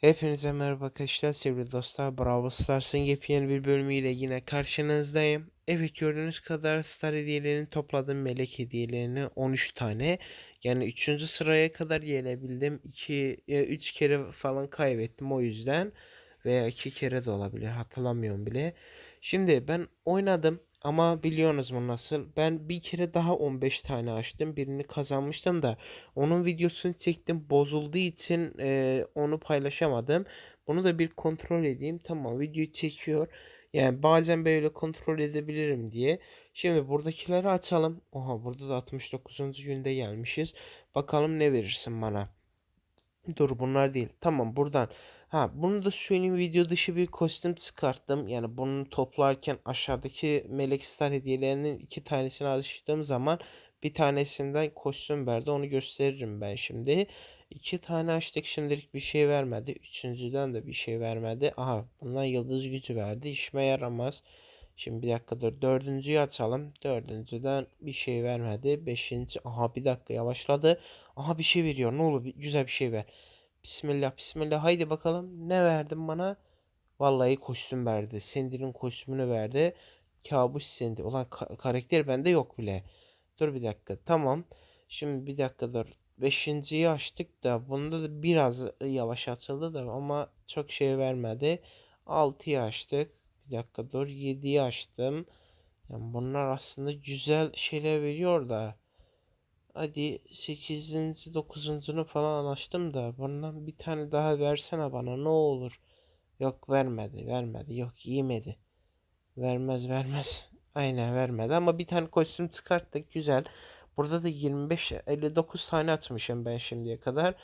Hepinize merhaba arkadaşlar sevgili dostlar Bravo Stars'ın yepyeni bir bölümüyle yine karşınızdayım. Evet gördüğünüz kadar Star hediyelerini topladım melek hediyelerini 13 tane. Yani 3. sıraya kadar gelebildim. 2 3 kere falan kaybettim o yüzden veya 2 kere de olabilir hatırlamıyorum bile. Şimdi ben oynadım ama biliyorsunuz mu nasıl? Ben bir kere daha 15 tane açtım. Birini kazanmıştım da onun videosunu çektim. Bozulduğu için e, onu paylaşamadım. Bunu da bir kontrol edeyim. Tamam videoyu çekiyor. Yani bazen böyle kontrol edebilirim diye. Şimdi buradakileri açalım. Oha burada da 69. günde gelmişiz. Bakalım ne verirsin bana. Dur bunlar değil. Tamam buradan. Ha bunu da söyleyeyim video dışı bir kostüm çıkarttım. Yani bunu toplarken aşağıdaki Melek Star hediyelerinin iki tanesini açtığım zaman bir tanesinden kostüm verdi. Onu gösteririm ben şimdi. İki tane açtık şimdilik bir şey vermedi. Üçüncüden de bir şey vermedi. Aha bundan yıldız gücü verdi. İşime yaramaz. Şimdi bir dakika dur. Dördüncüyü açalım. Dördüncüden bir şey vermedi. Beşinci. Aha bir dakika yavaşladı. Aha bir şey veriyor. Ne olur güzel bir şey ver. Bismillah bismillah. Haydi bakalım. Ne verdin bana? Vallahi kostüm verdi. Cindy'nin kostümünü verdi. Kabus Cindy. Ulan ka- karakter bende yok bile. Dur bir dakika. Tamam. Şimdi bir dakika. Beşinciyi açtık da bunda da biraz yavaş açıldı da ama çok şey vermedi. Altıyı açtık. Bir dakika dur. Yediyi açtım. Yani bunlar aslında güzel şeyler veriyor da. Hadi 8. 9'uncunu falan açtım da bundan bir tane daha versene bana ne olur. Yok vermedi vermedi yok yemedi. Vermez vermez. Aynen vermedi ama bir tane kostüm çıkarttık güzel. Burada da 25 59 tane atmışım ben şimdiye kadar.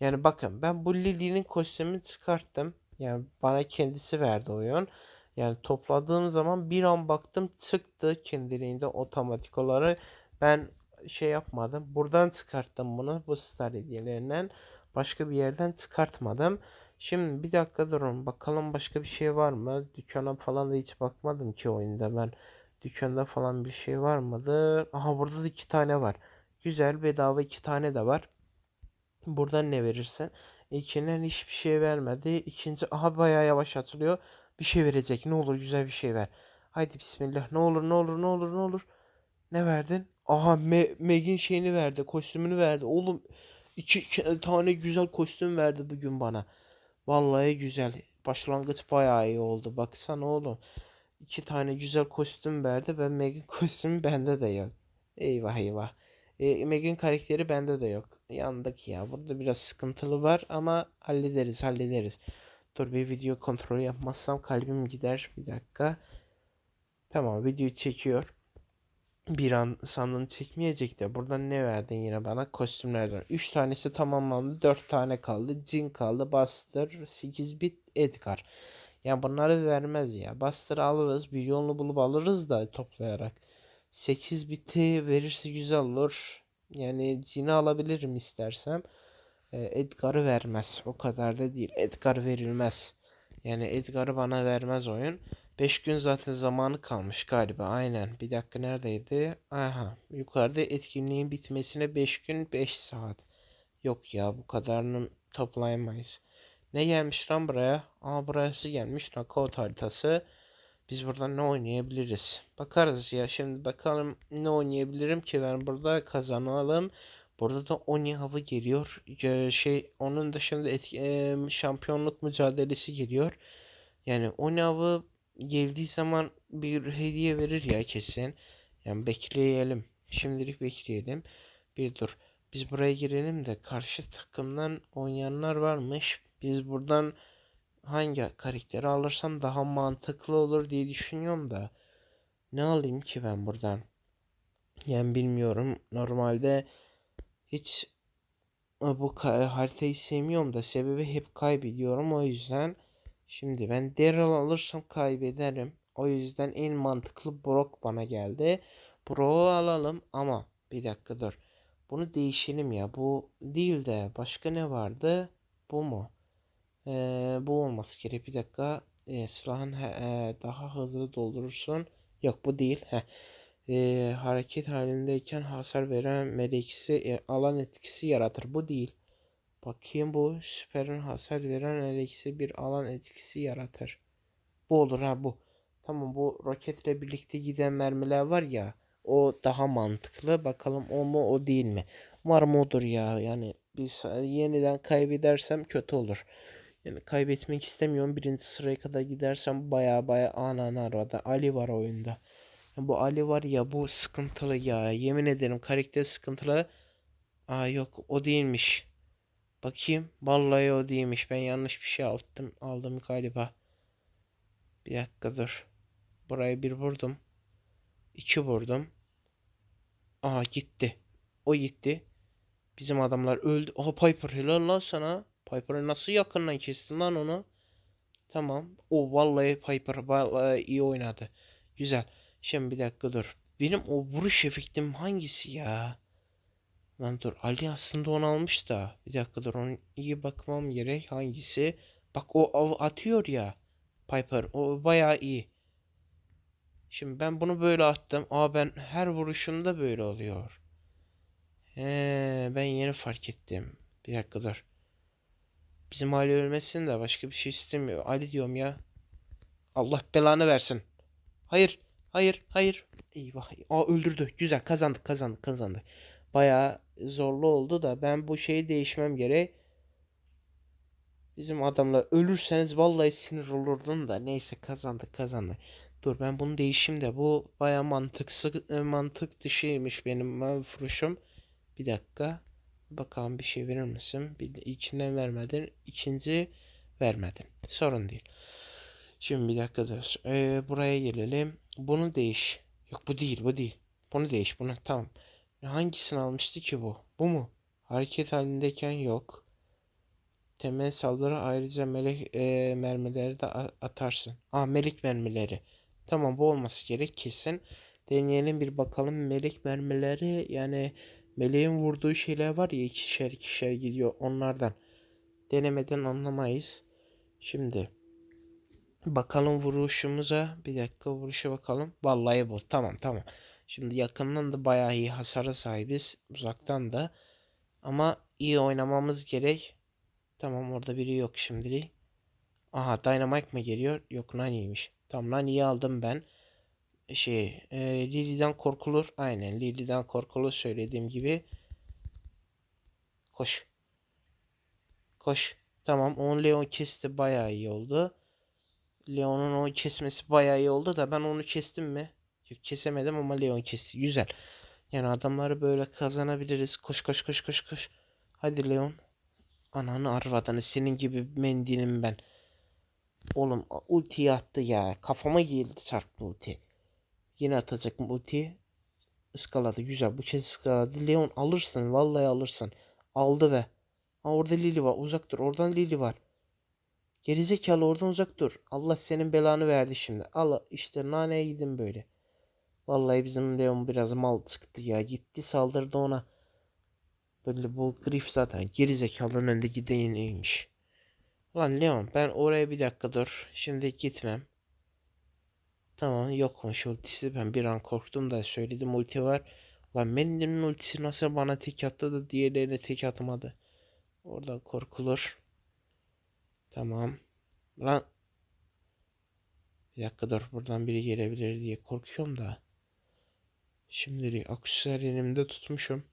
Yani bakın ben bu Lily'nin kostümünü çıkarttım. Yani bana kendisi verdi oyun. Yani topladığım zaman bir an baktım çıktı kendiliğinde otomatik olarak. Ben şey yapmadım. Buradan çıkarttım bunu. Bu star hediyelerinden. Başka bir yerden çıkartmadım. Şimdi bir dakika durun. Bakalım başka bir şey var mı? Dükkana falan da hiç bakmadım ki oyunda ben. Dükkanda falan bir şey var mıdır? Aha burada da iki tane var. Güzel bedava iki tane de var. Buradan ne verirsen. İlkinden hiçbir şey vermedi. İkinci aha bayağı yavaş atılıyor. Bir şey verecek. Ne olur güzel bir şey ver. Haydi bismillah. Ne olur ne olur ne olur ne olur. Ne verdin? Aha Me Meg'in şeyini verdi. Kostümünü verdi. Oğlum iki, tane güzel kostüm verdi bugün bana. Vallahi güzel. Başlangıç bayağı iyi oldu. Baksana oğlum. İki tane güzel kostüm verdi. Ben Meg'in kostümü bende de yok. Eyvah eyvah. E, Meg'in karakteri bende de yok. Yandık ya. Burada biraz sıkıntılı var ama hallederiz hallederiz. Dur bir video kontrolü yapmazsam kalbim gider. Bir dakika. Tamam video çekiyor. Bir an sandın çekmeyecek de buradan ne verdin yine bana kostümlerden. 3 tanesi tamamlandı. 4 tane kaldı. Jin kaldı. Buster, 8 bit, Edgar. Yani bunları vermez ya. Buster alırız. Bir yolunu bulup alırız da toplayarak. 8 biti verirse güzel olur. Yani Jin'i alabilirim istersem. E, Edgar'ı vermez. O kadar da değil. Edgar verilmez. Yani Edgar'ı bana vermez oyun. 5 gün zaten zamanı kalmış galiba. Aynen. Bir dakika neredeydi? Aha. Yukarıda etkinliğin bitmesine 5 gün 5 saat. Yok ya bu kadarını toplayamayız. Ne gelmiş lan buraya? Aa burası gelmiş. Knockout haritası. Biz burada ne oynayabiliriz? Bakarız ya. Şimdi bakalım ne oynayabilirim ki ben burada kazanalım. Burada da Oni hava geliyor. Ee, Şey onun dışında etki, şampiyonluk mücadelesi geliyor. Yani Oni hava geldiği zaman bir hediye verir ya kesin. Yani bekleyelim. Şimdilik bekleyelim. Bir dur. Biz buraya girelim de karşı takımdan oynayanlar varmış. Biz buradan hangi karakteri alırsam daha mantıklı olur diye düşünüyorum da. Ne alayım ki ben buradan? Yani bilmiyorum. Normalde hiç bu haritayı sevmiyorum da sebebi hep kaybediyorum o yüzden. Şimdi ben Daryl alırsam kaybederim. O yüzden en mantıklı Brock bana geldi. Brock'u alalım ama bir dakika dur. Bunu değişelim ya. Bu değil de başka ne vardı? Bu mu? Ee, bu olması gerek. Bir dakika. Ee, silahın e, daha hızlı doldurursun. Yok bu değil. Heh. Ee, hareket halindeyken hasar veren meleksi e, alan etkisi yaratır. Bu değil. Bakayım bu süperin hasar veren eksi bir alan etkisi yaratır. Bu olur ha bu. Tamam bu roketle birlikte giden mermiler var ya. O daha mantıklı. Bakalım o mu o değil mi? Umarım odur ya. Yani biz yeniden kaybedersem kötü olur. Yani kaybetmek istemiyorum. Birinci sıraya kadar gidersem baya baya anan arada. Ali var oyunda. Ya bu Ali var ya bu sıkıntılı ya. Yemin ederim karakter sıkıntılı. Aa yok o değilmiş. Bakayım. Vallahi o değilmiş. Ben yanlış bir şey aldım, aldım galiba. Bir dakika dur. Burayı bir vurdum. İki vurdum. Aha gitti. O gitti. Bizim adamlar öldü. Aha Piper helal lan sana. Piper'ı nasıl yakından kestin lan onu? Tamam. O vallahi Piper vallahi iyi oynadı. Güzel. Şimdi bir dakika dur. Benim o vuruş efektim hangisi ya? Lan dur Ali aslında onu almış da. Bir dakika dur onu iyi bakmam gerek. Hangisi? Bak o av atıyor ya. Piper o bayağı iyi. Şimdi ben bunu böyle attım. Aa ben her vuruşumda böyle oluyor. He, ben yeni fark ettim. Bir dakika dur. Bizim Ali ölmesin de başka bir şey istemiyor. Ali diyorum ya. Allah belanı versin. Hayır. Hayır. Hayır. Eyvah. Aa öldürdü. Güzel kazandık kazandık kazandık. Bayağı zorlu oldu da ben bu şeyi değişmem gerek. Bizim adamlar ölürseniz vallahi sinir olurdum da neyse kazandık kazandık. Dur ben bunu değişeyim de bu baya mantıksız mantık dışıymış benim vuruşum. Bir dakika. Bakalım bir şey verir misin? Bir içinden vermedin. İkinci vermedin. Sorun değil. Şimdi bir dakika dur. Ee, buraya gelelim. Bunu değiş. Yok bu değil bu değil. Bunu değiş bunu tamam. Hangisini almıştı ki bu? Bu mu? Hareket halindeyken yok. Temel saldırı ayrıca melek e, mermileri de atarsın. Aa melek mermileri. Tamam bu olması gerek kesin. Deneyelim bir bakalım melek mermileri yani meleğin vurduğu şeyler var ya ikişer ikişer gidiyor onlardan. Denemeden anlamayız. Şimdi bakalım vuruşumuza bir dakika vuruşa bakalım. Vallahi bu tamam tamam. Şimdi yakından da bayağı iyi hasara sahibiz. Uzaktan da. Ama iyi oynamamız gerek. Tamam orada biri yok şimdilik. Aha Dynamite mı geliyor? Yok Nani'ymiş. Tamam Nani'yi aldım ben. Şey e, Lily'den korkulur. Aynen Lily'den korkulur söylediğim gibi. Koş. Koş. Tamam 10 Leon kesti bayağı iyi oldu. Leon'un o kesmesi bayağı iyi oldu da ben onu kestim mi? Kesemedim ama Leon kesti. Güzel. Yani adamları böyle kazanabiliriz. Koş koş koş koş koş. Hadi Leon. Ananı arvadını senin gibi mendilim ben. Oğlum ultiyi attı ya. Kafama geldi çarptı ulti. Yine atacak mı ulti? Iskaladı. Güzel. Bu kez ıskaladı. Leon alırsın. Vallahi alırsın. Aldı ve. Ha orada Lily var. Uzak dur. Oradan Lily var. Gerizekalı oradan uzak dur. Allah senin belanı verdi şimdi. Al işte naneye gidin böyle. Vallahi bizim Leon biraz mal çıktı ya. Gitti saldırdı ona. Böyle bu grif zaten gerizekalının önünde gideniymiş. Lan Leon ben oraya bir dakika dur. Şimdi gitmem. Tamam yokmuş ultisi. Ben bir an korktum da söyledim ulti var. Lan Mendy'nin ultisi nasıl bana tek attı da diğerlerine tek atmadı. Oradan korkulur. Tamam. Lan. Bir dakika dur buradan biri gelebilir diye korkuyorum da. Şimdilik aksesuar elimde tutmuşum.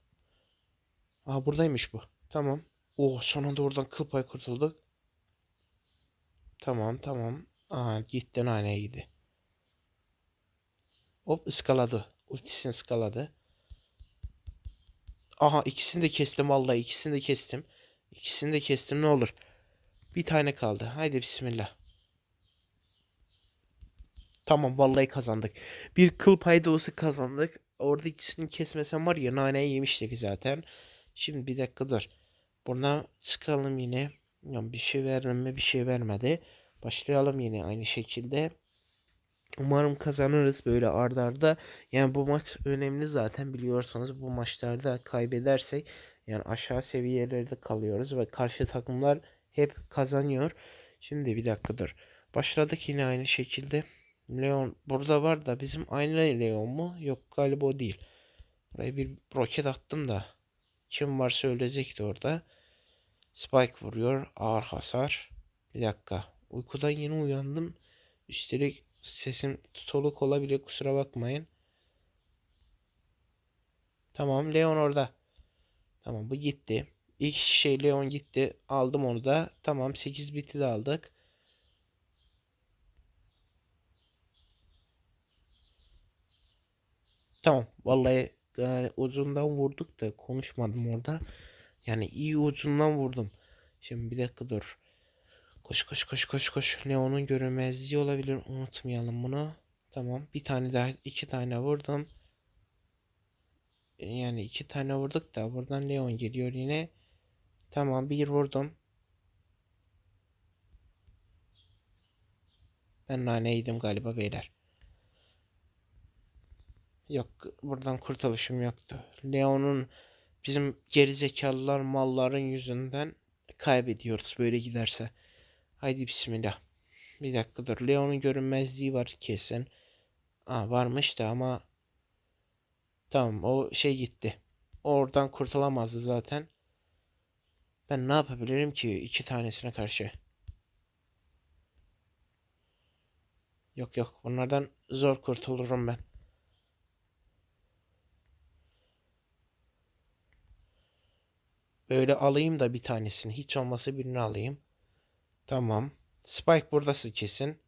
Aa buradaymış bu. Tamam. Oh son anda oradan kıl pay kurtulduk. Tamam tamam. Aa gitti naneye gidi. Hop ıskaladı. Ultisini ıskaladı. Aha ikisini de kestim vallahi ikisini de kestim. İkisini de kestim ne olur. Bir tane kaldı. Haydi bismillah. Tamam vallahi kazandık. Bir kıl paydosu kazandık. Orada ikisini kesmesem var ya naneyi yemiştik zaten. Şimdi bir dakika dur. Buna çıkalım yine. Ya bir şey verdim mi bir şey vermedi. Başlayalım yine aynı şekilde. Umarım kazanırız böyle ardarda. Arda. Yani bu maç önemli zaten biliyorsanız bu maçlarda kaybedersek yani aşağı seviyelerde kalıyoruz ve karşı takımlar hep kazanıyor. Şimdi bir dakika dur. Başladık yine aynı şekilde. Leon burada var da bizim aynı Leon mu? Yok galiba o değil. Buraya bir roket attım da. Kim varsa ölecekti orada. Spike vuruyor. Ağır hasar. Bir dakika. Uykudan yeni uyandım. Üstelik sesim tutuluk olabilir. Kusura bakmayın. Tamam Leon orada. Tamam bu gitti. İlk şey Leon gitti. Aldım onu da. Tamam 8 biti de aldık. Tamam. Vallahi e, ucundan vurduk da konuşmadım orada. Yani iyi ucundan vurdum. Şimdi bir dakika dur. Koş koş koş koş koş. Leon'un görünmezliği olabilir. Unutmayalım bunu. Tamam. Bir tane daha iki tane vurdum. E, Yani iki tane vurduk da buradan Leon geliyor yine. Tamam bir vurdum. Ben nane yedim galiba beyler. Yok buradan kurtuluşum yoktu. Leon'un bizim gerizekalılar malların yüzünden kaybediyoruz böyle giderse. Haydi bismillah. Bir dakika dur. Leon'un görünmezliği var kesin. Aa, varmış da ama tamam o şey gitti. Oradan kurtulamazdı zaten. Ben ne yapabilirim ki iki tanesine karşı? Yok yok bunlardan zor kurtulurum ben. Böyle alayım da bir tanesini. Hiç olmazsa birini alayım. Tamam. Spike buradası kesin.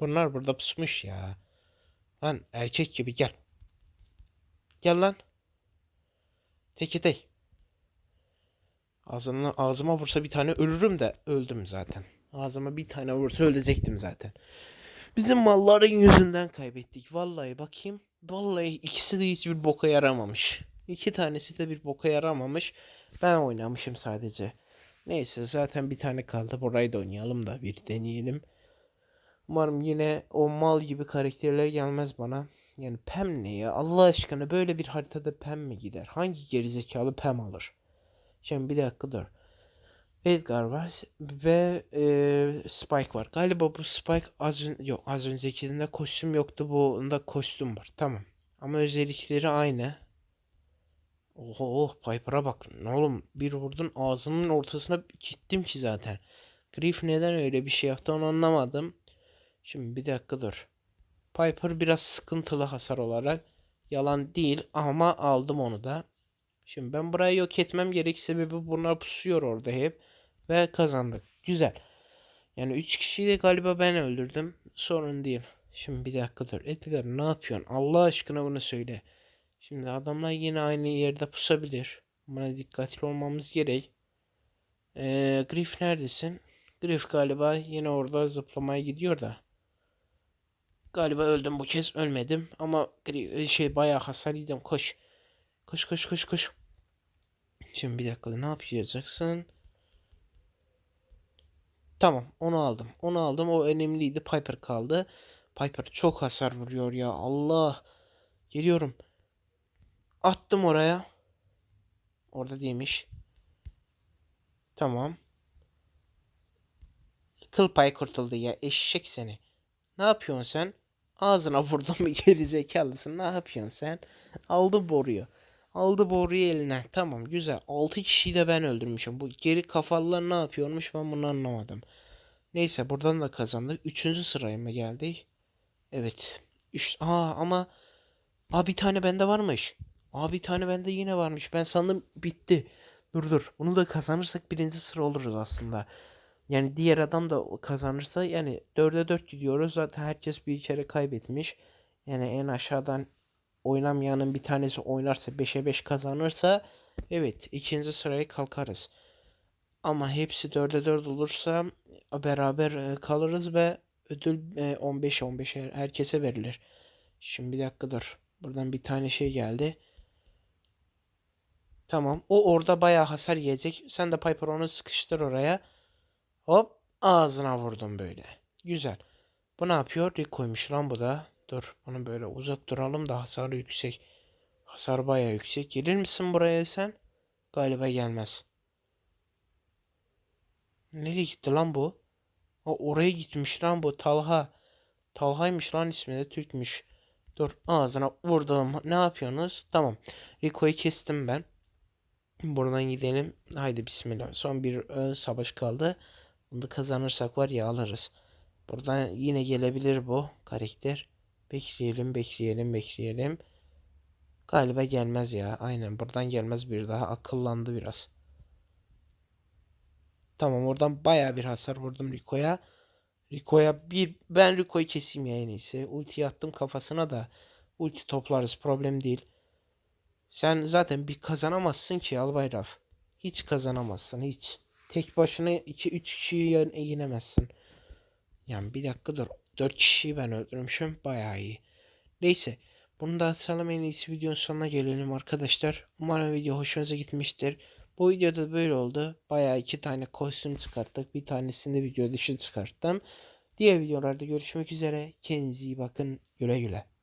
Bunlar burada pusmuş ya. Lan erkek gibi gel. Gel lan. Teki tek. Ağzına, ağzıma vursa bir tane ölürüm de öldüm zaten. Ağzıma bir tane vursa ölecektim zaten. Bizim malların yüzünden kaybettik. Vallahi bakayım. Vallahi ikisi de hiçbir boka yaramamış. İki tanesi de bir boka yaramamış. Ben oynamışım sadece. Neyse zaten bir tane kaldı. Burayı da oynayalım da bir deneyelim. Umarım yine o mal gibi karakterler gelmez bana. Yani Pem ne ya? Allah aşkına böyle bir haritada Pem mi gider? Hangi gerizekalı Pem alır? Şimdi bir dakika dur. Edgar var ve e, Spike var. Galiba bu Spike az yok az öncekinde kostüm yoktu. Bunda kostüm var. Tamam. Ama özellikleri aynı. Oho oh, Piper'a bak. Ne oğlum bir vurdun ağzının ortasına gittim ki zaten. Griff neden öyle bir şey yaptı onu anlamadım. Şimdi bir dakika dur. Piper biraz sıkıntılı hasar olarak. Yalan değil ama aldım onu da. Şimdi ben burayı yok etmem gerek sebebi bunlar pusuyor orada hep. Ve kazandık. Güzel. Yani 3 kişiyi de galiba ben öldürdüm. Sorun değil. Şimdi bir dakika dur. Edgar ne yapıyorsun? Allah aşkına bunu söyle. Şimdi adamlar yine aynı yerde pusabilir. Buna dikkatli olmamız gerek. Ee, Griff neredesin? Griff galiba yine orada zıplamaya gidiyor da. Galiba öldüm bu kez ölmedim ama Gri- şey bayağı hasar yedim. Koş. Koş koş koş koş. Şimdi bir dakika ne yapacaksın? Tamam onu aldım. Onu aldım. O önemliydi. Piper kaldı. Piper çok hasar vuruyor ya. Allah. Geliyorum. Attım oraya. Orada değilmiş. Tamam. Kıl payı kurtuldu ya. Eşek seni. Ne yapıyorsun sen? Ağzına vurdum bir geri zekalısın. Ne yapıyorsun sen? Aldı boruyu. Aldı boruyu eline. Tamam güzel. 6 kişiyi de ben öldürmüşüm. Bu geri kafalılar ne yapıyormuş ben bunu anlamadım. Neyse buradan da kazandık. Üçüncü sıraya mı geldik? Evet. Üç... Aa ama Aa bir tane bende varmış. Aa bir tane bende yine varmış. Ben sandım bitti. Dur dur. Bunu da kazanırsak birinci sıra oluruz aslında. Yani diğer adam da kazanırsa yani 4'e 4 gidiyoruz. Zaten herkes bir kere kaybetmiş. Yani en aşağıdan oynamayanın bir tanesi oynarsa 5'e 5 kazanırsa evet ikinci sıraya kalkarız. Ama hepsi 4'e 4 olursa beraber e, kalırız ve ödül 15'e 15 herkese verilir. Şimdi bir dakika dur. Buradan bir tane şey geldi. Tamam. O orada bayağı hasar yiyecek. Sen de Piper onu sıkıştır oraya. Hop ağzına vurdum böyle. Güzel. Bu ne yapıyor? Rig koymuş lan bu da. Dur bunu böyle uzak duralım da hasarı yüksek. Hasar bayağı yüksek. Gelir misin buraya sen? Galiba gelmez. Nereye gitti lan bu? O oraya gitmiş lan bu Talha. Talha'ymış lan ismi de Türkmüş. Dur ağzına vurdum. Ne yapıyorsunuz? Tamam. Rico'yu kestim ben. Buradan gidelim. Haydi bismillah. Son bir ön savaş kaldı. Bunu kazanırsak var ya alırız. Buradan yine gelebilir bu karakter. Bekleyelim, bekleyelim, bekleyelim. Galiba gelmez ya. Aynen buradan gelmez bir daha. Akıllandı biraz. Tamam oradan baya bir hasar vurdum Rico'ya. Rico'ya bir ben Rico'yu keseyim ya en iyisi. Ulti attım kafasına da. Ulti toplarız problem değil. Sen zaten bir kazanamazsın ki Albayraf. Hiç kazanamazsın hiç. Tek başına 2-3 kişiyi yen- yenemezsin. Yani bir dakika dur. 4 kişiyi ben öldürmüşüm. Bayağı iyi. Neyse. Bunu da atalım en iyisi videonun sonuna gelelim arkadaşlar. Umarım video hoşunuza gitmiştir. Bu videoda böyle oldu. Bayağı iki tane kostüm çıkarttık. Bir tanesini de video dışı çıkarttım. Diğer videolarda görüşmek üzere. Kendinize iyi bakın. Güle güle.